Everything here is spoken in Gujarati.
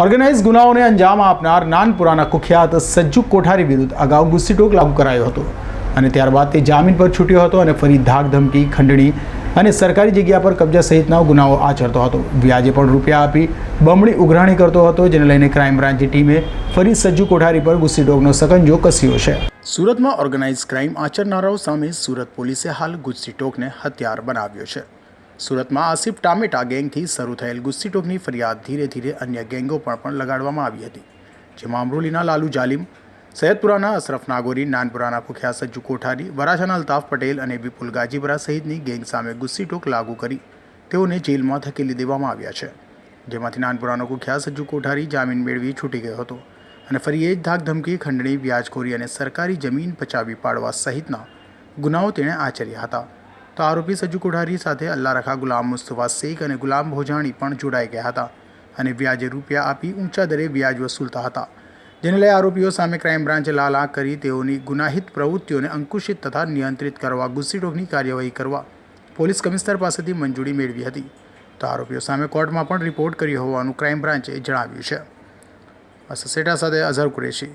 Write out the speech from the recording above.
ઓર્ગેનાઇઝ ગુનાઓને અંજામ આપનાર નાનપુરાના કુખ્યાત સજ્જુ કોઠારી વિરુદ્ધ અગાઉ ગુસ્સીટોક લાગુ કરાયો હતો. અને ત્યારબાદ તે જામીન પર છૂટ્યો હતો અને ફરી ધાક ધમકી, ખંડણી અને સરકારી જગ્યા પર કબજા સહિતના ગુનાઓ આચરતો હતો. વ્યાજે પણ રૂપિયા આપી બમણી ઉઘરાણી કરતો હતો, જેને લઈને ક્રાઇમ બ્રાન્ચની ટીમે ફરી સજ્જુ કોઠારી પર ગુસ્સીટોકનો સકંજો કસ્યો છે. સુરતમાં ઓર્ગેનાઇઝ ક્રાઇમ આચરનારાઓ સામે સુરત પોલીસે હાલ ગુસ્સીટોકને હથિયાર બનાવ્યો છે. સુરતમાં આસિફ ટામેટા ગેંગથી શરૂ થયેલ ગુસ્સીટોકની ફરિયાદ ધીરે ધીરે અન્ય ગેંગો પર પણ લગાડવામાં આવી હતી, જેમાં અમરોલીના લાલુ જાલિમ, સૈયદપુરાના અશરફ નાગોરી, નાનપુરાના કુખ્યા સજ્જુ કોઠારી, વરાછાના અલ્તાફ પટેલ અને વિપુલ ગાજીપરા સહિતની ગેંગ સામે ગુસ્સીટોક લાગુ કરી તેઓને જેલમાં ધકેલી દેવામાં આવ્યા છે. જેમાંથી નાનપુરાનો કુખ્યા સજ્જુ કોઠારી જામીન મેળવી છૂટી ગયો હતો અને ફરી એ જ ધાકધમકી ખંડણી, વ્યાજખોરી અને સરકારી જમીન પચાવી પાડવા સહિતના ગુનાઓ તેણે આચર્યા હતા. તો આરોપી સજ્જુ કોઠારી સાથે અલ્લા રખા ગુલામ મુસ્તફા શેખ અને ગુલામ ભોજાણી પણ જોડાઈ ગયા હતા અને વ્યાજે રૂપિયા આપી ઊંચા દરે વ્યાજ વસૂલતા હતા. જેને લઈ આરોપીઓ સામે ક્રાઇમ બ્રાન્ચે લાલ કરી તેઓની ગુનાહિત પ્રવૃત્તિઓને અંકુશિત તથા નિયંત્રિત કરવા ગુસ્સીટોકની કાર્યવાહી કરવા પોલીસ કમિશનર પાસેથી મંજૂરી મેળવી હતી. તો આરોપીઓ સામે કોર્ટમાં પણ રિપોર્ટ કર્યો હોવાનું ક્રાઇમ બ્રાન્ચે જણાવ્યું છે. સસેટા સાથે અઝહર કુરેશી.